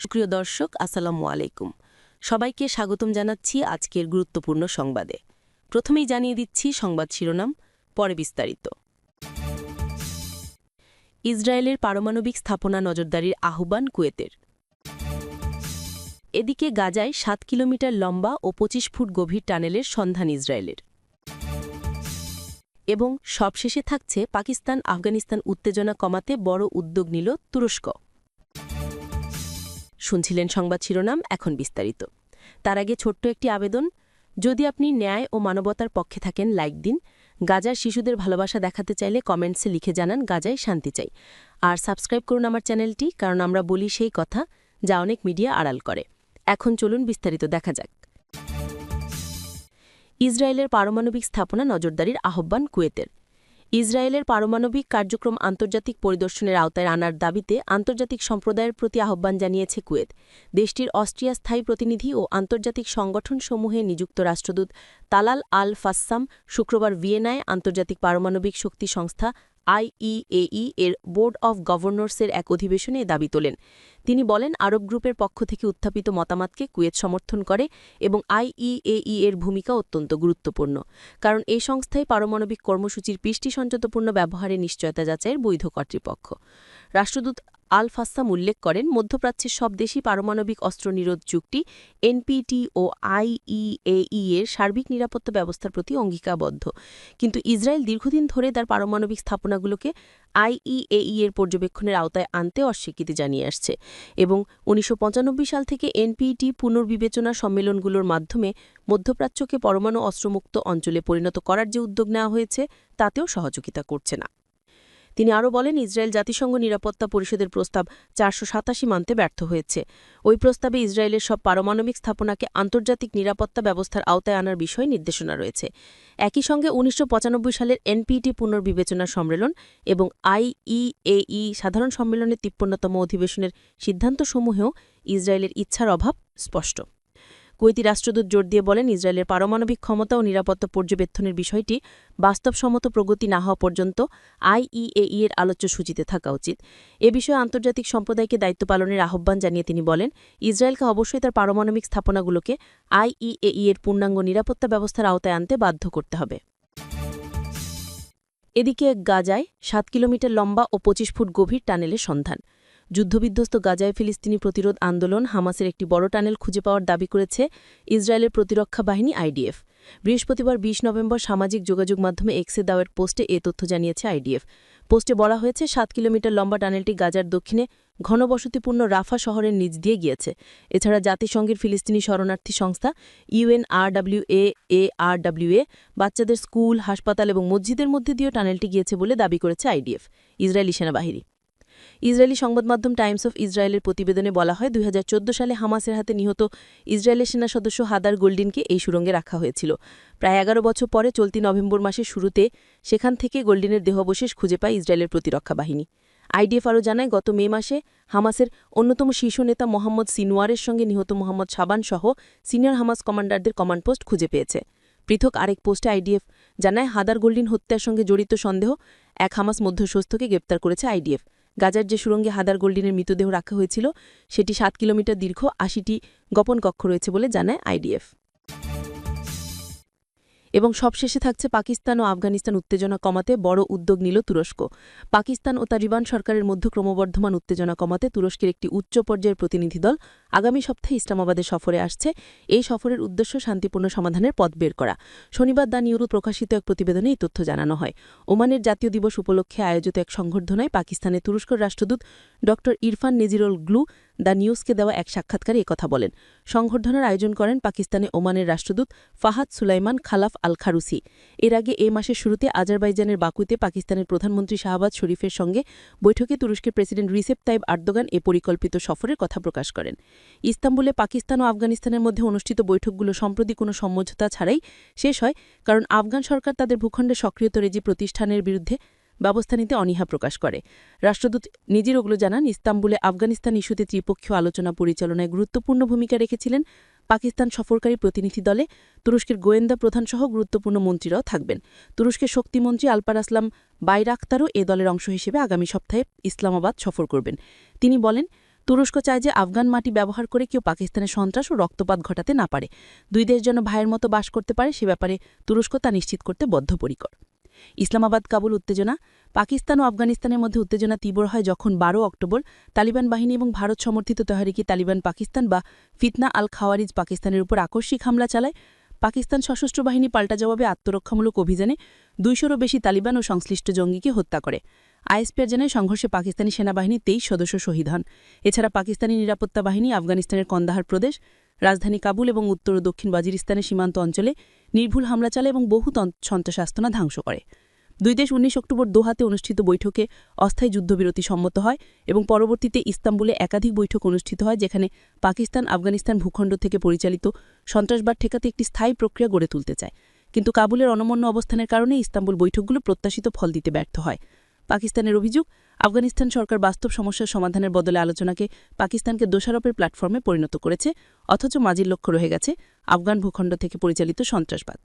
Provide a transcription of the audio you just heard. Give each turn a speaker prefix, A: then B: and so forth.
A: সুপ্রিয় দর্শক, আসসালামু আলাইকুম। সবাইকে স্বাগতম জানাচ্ছি আজকের গুরুত্বপূর্ণ সংবাদে। প্রথমেই জানিয়ে দিচ্ছি সংবাদ শিরোনাম, পরে বিস্তারিত। ইসরায়েলের পারমাণবিক স্থাপনা নজরদারির আহ্বান কুয়েতের। এদিকে গাজায় সাত কিলোমিটার লম্বা ও ২৫ ফুট গভীর টানেলের সন্ধান ইসরায়েলের। এবং সবশেষে থাকছে পাকিস্তান আফগানিস্তান উত্তেজনা কমাতে বড় উদ্যোগ নিল তুরস্ক। শুনছিলেন সংবাদ শিরোনাম, এখন বিস্তারিত। তার আগে ছোট্ট একটি আবেদন। যদি আপনি ন্যায় ও মানবতার পক্ষে থাকেন, লাইক দিন। গাজার শিশুদের ভালোবাসা দেখাতে চাইলে কমেন্টসে লিখে জানান গাজায় শান্তি চাই। আর সাবস্ক্রাইব করুন আমার চ্যানেলটি, কারণ আমরা বলি সেই কথা যা অনেক মিডিয়া আড়াল করে। এখন চলুন বিস্তারিত দেখা যাক। ইসরায়েলের পারমাণবিক স্থাপনা নজরদারির আহ্বান কুয়েতের। ইসরায়েলের পারমাণবিক কার্যক্রম আন্তর্জাতিক পরিদর্শনের আওতায় আনার দাবিতে আন্তর্জাতিক সম্প্রদায়ের প্রতি আহ্বান জানিয়েছে কুয়েত। দেশটির অস্ট্রিয়া স্থায়ী প্রতিনিধি ও আন্তর্জাতিক সংগঠনসমূহে নিযুক্ত রাষ্ট্রদূত তালাল আল ফাসাম শুক্রবার ভিয়েনায় আন্তর্জাতিক পারমাণবিক শক্তি সংস্থা আইইএই এর বোর্ড অব গভর্নর্সের এক অধিবেশনে দাবি তোলেন। তিনি বলেন, আরব গ্রুপের পক্ষ থেকে উত্থাপিত মতামতকে কুয়েত সমর্থন করে এবং আইইএই এর ভূমিকা অত্যন্ত গুরুত্বপূর্ণ। কারণ এই সংস্থায় পারমাণবিক কর্মসূচির পৃষ্টি সঞ্চতপূর্ণ ব্যবহারে নিশ্চয়তা যাচাইয়ের বৈধ কর্তৃপক্ষ। রাষ্ট্রদূত আল ফাসাম উল্লেখ করেন, মধ্যপ্রাচ্যের সব দেশই পারমাণবিক অস্ত্র নিরোধ চুক্তি এনপিটি ও আইইএই এর সার্বিক নিরাপত্তা ব্যবস্থার প্রতি অঙ্গীকারবদ্ধ। কিন্তু ইসরায়েল দীর্ঘদিন ধরে তার পারমাণবিক স্থাপনাগুলোকে আইইএই এর পর্যবেক্ষণের আওতায় আনতে অস্বীকৃতি জানিয়ে আসছে। এবং উনিশশো পঁচানব্বই সাল থেকে এনপিটি পুনর্বিবেচনা সম্মেলনগুলোর মাধ্যমে মধ্যপ্রাচ্যকে পরমাণু অস্ত্রমুক্ত অঞ্চলে পরিণত করার যে উদ্যোগ নেওয়া হয়েছে, তাতেও সহযোগিতা করছে না। তিনি আরও বলেন, ইসরায়েল জাতিসংঘ নিরাপত্তা পরিষদের প্রস্তাব চারশো সাতাশি মানতে ব্যর্থ হয়েছে। ওই প্রস্তাবে ইসরায়েলের সব পারমাণবিক স্থাপনাকে আন্তর্জাতিক নিরাপত্তা ব্যবস্থার আওতায় আনার বিষয়ে নির্দেশনা রয়েছে। একই সঙ্গে উনিশশো পঁচানব্বই সালের এনপিটি পুনর্বিবেচনা সম্মেলন এবং আইইএই সাধারণ সম্মেলনের তিপ্পন্নতম অধিবেশনের সিদ্ধান্তসমূহেও ইসরায়েলের ইচ্ছার অভাব স্পষ্ট। কুয়েতি রাষ্ট্রদূত জোর দিয়ে বলেন, ইসরায়েলের পারমাণবিক ক্ষমতা ও নিরাপত্তা পর্যবেক্ষণের বিষয়টি বাস্তবসম্মত প্রগতি না হওয়া পর্যন্ত আইইএই এর আলোচ্য সূচিতে থাকা উচিত। এ বিষয়ে আন্তর্জাতিক সম্প্রদায়কে দায়িত্ব পালনের আহ্বান জানিয়ে তিনি বলেন, ইসরায়েলকে অবশ্যই তার পারমাণবিক স্থাপনাগুলোকে আইইএই এর পূর্ণাঙ্গ নিরাপত্তা ব্যবস্থার আওতায় আনতে বাধ্য করতে হবে। এদিকে গাজায় সাত কিলোমিটার লম্বা ও ২৫ ফুট গভীর টানেলের সন্ধান। যুদ্ধবিধ্বস্ত গাজায় ফিলিস্তিনি প্রতিরোধ আন্দোলন হামাসের একটি বড় টানেল খুঁজে পাওয়ার দাবি করেছে ইসরায়েলের প্রতিরক্ষা বাহিনী আইডিএফ। বৃহস্পতিবার ২০ নভেম্বর সামাজিক যোগাযোগ মাধ্যমে এক্সে দাওয়ের পোস্টে এ তথ্য জানিয়েছে আইডিএফ। পোস্টে বলা হয়েছে, সাত কিলোমিটার লম্বা টানেলটি গাজার দক্ষিণে ঘনবসতিপূর্ণ রাফা শহরের নিচ দিয়ে গিয়েছে। এছাড়া জাতিসংঘের ফিলিস্তিনি শরণার্থী সংস্থা ইউএনআরডব্লিউএ এ আরডব্লিউএ বাচ্চাদের স্কুল, হাসপাতাল এবং মসজিদের মধ্যে দিয়েও টানেলটি গিয়েছে বলে দাবি করেছে আইডিএফ। ইসরায়েলি সেনাবাহিনী। ইসরায়েলি সংবাদ মাধ্যম টাইমস অফ ইসরায়েলের প্রতিবেদনে বলা হয়, দুই হাজার চোদ্দ সালে হামাসের হাতে নিহত ইসরায়েলের সেনা সদস্য হাদার গোল্ডিনকে এই সুরঙ্গে রাখা হয়েছিল। প্রায় এগারো বছর পরে চলতি নভেম্বর মাসের শুরুতে সেখান থেকে গোল্ডিনের দেহাবশেষ খুঁজে পায় ইসরায়েলের প্রতিরক্ষা বাহিনী। আইডিএফ আরও জানায়, গত মে মাসে হামাসের অন্যতম শীর্ষ নেতা মোহাম্মদ সিনোয়ারের সঙ্গে নিহত মোহাম্মদ সাবান সহ সিনিয়র হামাস কমান্ডারদের কমান্ড পোস্ট খুঁজে পেয়েছে। পৃথক আরেক পোস্টে আইডিএফ জানায়, হাদার গোল্ডিন হত্যার সঙ্গে জড়িত সন্দেহ এক হামাস মধ্যস্বস্থকে গ্রেপ্তার করেছে আইডিএফ। গাজার যে সুরঙ্গে হাদার গোল্ডিনের মৃতদেহ রাখা হয়েছিল, সেটি সাত কিলোমিটার দীর্ঘ, আশিটি গোপন কক্ষ রয়েছে বলে জানায় আইডিএফ। এবং সবশেষে থাকছে পাকিস্তান ও আফগানিস্তান উত্তেজনা কমাতে বড় উদ্যোগ নিল তুরস্ক। পাকিস্তান ও তালিবান সরকারের মধ্য ক্রমবর্ধমান উত্তেজনা কমাতে তুরস্কের একটি উচ্চ পর্যায়ের প্রতিনিধি দল আগামী সপ্তাহে ইসলামাবাদে সফরে আসছে এই সফরের উদ্দেশ্য শান্তিপূর্ণ সমাধানের পথ বের করা। শনিবার দা নিউরু প্রকাশিত এক প্রতিবেদনে এই তথ্য জানানো হয়। ওমানের জাতীয় দিবস উপলক্ষে আয়োজিত এক সংবর্ধনায় পাকিস্তানে তুরস্কর রাষ্ট্রদূত ড ইরফান নেজিরুল গ্লু দ্য নিউজকে দেওয়া এক সাক্ষাৎকারে একথা বলেন। সংবর্ধনার আয়োজন করেন পাকিস্তানে ওমানের রাষ্ট্রদূত ফাহাদ সুলাইমান খালাফ আল খারুসি এর আগে এ মাসের শুরুতে আজারবাইজানের বাকুতে পাকিস্তানের প্রধানমন্ত্রী শাহবাজ শরীফের সঙ্গে বৈঠকে তুরস্কের প্রেসিডেন্ট রিসেপ তাইব আর্দোগান এ পরিকল্পিত সফরের কথা প্রকাশ করেন। ইস্তাম্বুলে পাকিস্তান ও আফগানিস্তানের মধ্যে অনুষ্ঠিত বৈঠকগুলো সম্প্রতি কোনো সমঝোতা ছাড়াই শেষ হয়, কারণ আফগান সরকার তাদের ভূখণ্ডে সক্রিয়ত রেজি প্রতিষ্ঠানের বিরুদ্ধে ব্যবস্থা নিতে অনীহা প্রকাশ করে। রাষ্ট্রদূত নিজের ওগুলো জানান, ইস্তাম্বুলে আফগানিস্তান ইস্যুতে ত্রিপক্ষীয় আলোচনা পরিচালনায় গুরুত্বপূর্ণ ভূমিকা রেখেছিলেন পাকিস্তান সফরকারী প্রতিনিধি দলে তুরস্কের গোয়েন্দা প্রধানসহ গুরুত্বপূর্ণ মন্ত্রীরাও থাকবেন। তুরস্কের শক্তিমন্ত্রী আলপার আসলাম বাইরাক্তারও এ দলের অংশ হিসেবে আগামী সপ্তাহে ইসলামাবাদ সফর করবেন। তিনি বলেন,
B: তুরস্ক চায় যে আফগান মাটি ব্যবহার করে কেউ পাকিস্তানের সন্ত্রাস ও রক্তপাত ঘটাতে না পারে। দুই দেশ যেন ভাইয়ের মতো বাস করতে পারে, সে ব্যাপারে তুরস্ক তা নিশ্চিত করতে বদ্ধপরিকর। ইসলামাবাদ, কাবুল উত্তেজনা। পাকিস্তান ও আফগানিস্তানের মধ্যে উত্তেজনা তীব্র হয় যখন বারো অক্টোবর তালিবান বাহিনী এবং ভারত সমর্থিত তহারিকি তালিবান পাকিস্তান বা ফিতনা আল খাওয়ারিজ পাকিস্তানের উপর আকস্মিক হামলা চালায়। পাকিস্তান সশস্ত্র বাহিনী পাল্টা জবাবে আত্মরক্ষামূলক অভিযানে দুইশোরও বেশি তালিবান ও সংশ্লিষ্ট জঙ্গিকে হত্যা করে। আইএসপিআর জানায়, সংঘর্ষে পাকিস্তানি সেনাবাহিনী তেইশ সদস্য শহীদ হন। এছাড়া পাকিস্তানি নিরাপত্তা বাহিনী আফগানিস্তানের কন্দাহার প্রদেশ রাজধানী কাবুল এবং উত্তর ও দক্ষিণ ওয়াজিরিস্তানের সীমান্ত অঞ্চলে নির্ভুল হামলা চালায় এবং বহু তন- সন্ত্রাসাস্তনা ধ্বংস করে। দুই দেশ উনিশ অক্টোবর দোহাতে অনুষ্ঠিত বৈঠকে অস্থায়ী যুদ্ধবিরতি সম্মত হয় এবং পরবর্তীতে ইস্তাম্বুলে একাধিক বৈঠক অনুষ্ঠিত হয় যেখানে পাকিস্তান, আফগানিস্তান ভূখণ্ড থেকে পরিচালিত সন্ত্রাসবাদ ঠেকাতে একটি স্থায়ী প্রক্রিয়া গড়ে তুলতে চায়। কিন্তু কাবুলের অনমন্য অবস্থানের কারণে ইস্তাম্বুল বৈঠকগুলো প্রত্যাশিত ফল দিতে ব্যর্থ হয়। পাকিস্তানের অভিযোগ, আফগানিস্তান সরকার বাস্তব সমস্যার সমাধানের বদলে আলোচনাকে পাকিস্তানকে দোষারোপের প্ল্যাটফর্মে পরিণত করেছে, অথচ মাজির লক্ষ্য রয়ে গেছে আফগান ভূখণ্ড থেকে পরিচালিত সন্ত্রাসবাদ।